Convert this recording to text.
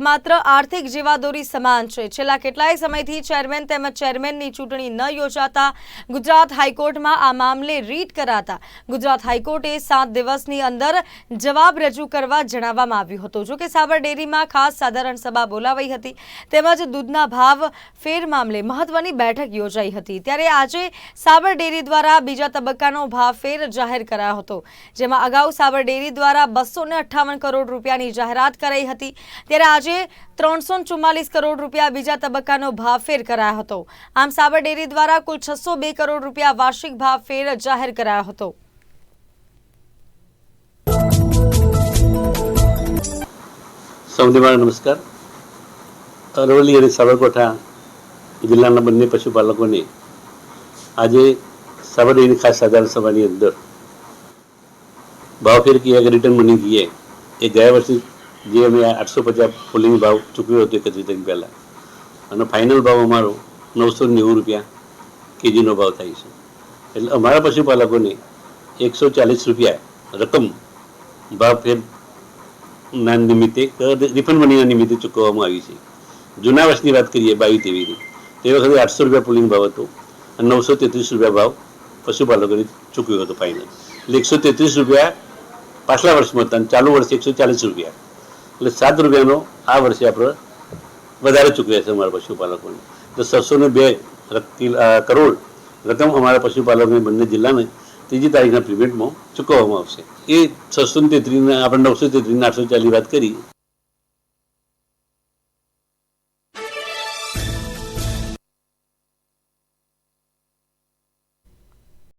માત્ર આર્થિક જીવાદોરી સમાન છે. છેલ્લા કેટલાય સમયથી ચેરમેન તેમજ ચેરમેનની ચૂંટણી ન યોજાતા ગુજરાત હાઈકોર્ટમાં આ મામલે રીટ કરાતા ગુજરાત હાઈકોર્ટે સાત દિવસની અંદર જવાબ રજૂ કરવા જણાવવામાં આવ્યું હતું. જોકે સાબર ડેરીમાં ખાસ સાધારણ સભા બોલાવાઈ હતી તેમજ દૂધના ભાવ ફેર મામલે મહત્વની બેઠક યોજાઈ હતી. ત્યારે આજે સાબર ડેરી દ્વારા બીજા તબક્કાનો ભાવ ફેર જાહેર કરાયો હતો. જેમાં અગાઉ સાબર ડેરી દ્વારા બસો કરોડ રૂપિયાની જાહેરાત કરાઈ હતી. ત્યારે આજે ત્રણસો ચુમ્માલીસ કરોડ રૂપિયા બીજા તબક્કાનો ભાવફેર કરાયો હતો. આમ સાબર ડેરી દ્વારા કુલ છસો બે કરોડ રૂપિયા વાર્ષિક ભાવફેર જાહેર કરાયો હતો. નમસ્કાર. અરવલ્લી અને સાબરકાંઠા જિલ્લાના બંને પશુપાલકોને આજે સાબરડેરી ખાસ સાધારણ સભાની અંદર ભાવફેર કિયા કે રિટર્ન મની કીએ એ ગયા વર્ષે જે અમે આઠસો પચાસ ફૂલિંગ ભાવ ચૂકવ્યો હતો એકત્રીસ તારીખ પહેલાં. અને ફાઇનલ ભાવ અમારો નવસો નેવું રૂપિયા કેજીનો ભાવ થાય છે. એટલે અમારા પશુપાલકોને એકસો ચાલીસ રૂપિયા રકમ ભાવ ફેર ના નિમિત્તે રિફંડ મનીના નિમિત્તે ચૂકવવામાં આવી છે. જૂના વર્ષની વાત કરીએ, બાવીસ તેવીની તે વખતે આઠસો રૂપિયા પુલિંગ ભાવ હતો અને નવસો તેત્રીસ રૂપિયા ભાવ પશુપાલકોને ચૂકવ્યો હતો ફાઇનલ એટલે એકસો તેત્રીસ રૂપિયા પાછલા વર્ષમાં હતા ચાલુ વર્ષે એકસો ચાલીસ રૂપિયા. એટલે સાત રૂપિયાનો આ વર્ષે આપણે વધારે ચૂકવ્યા છે અમારા પશુપાલકોને. તો છસો ને બે કરોડ રકમ અમારા પશુપાલકોને બંને જિલ્લાને ત્રીજી તારીખના પેમેન્ટમાં ચૂકવવામાં આવશે. એ છસો ને તેત્રીસના આપણે નવસો તેત્રીસના આઠસો ચાલીસ વાત કરી.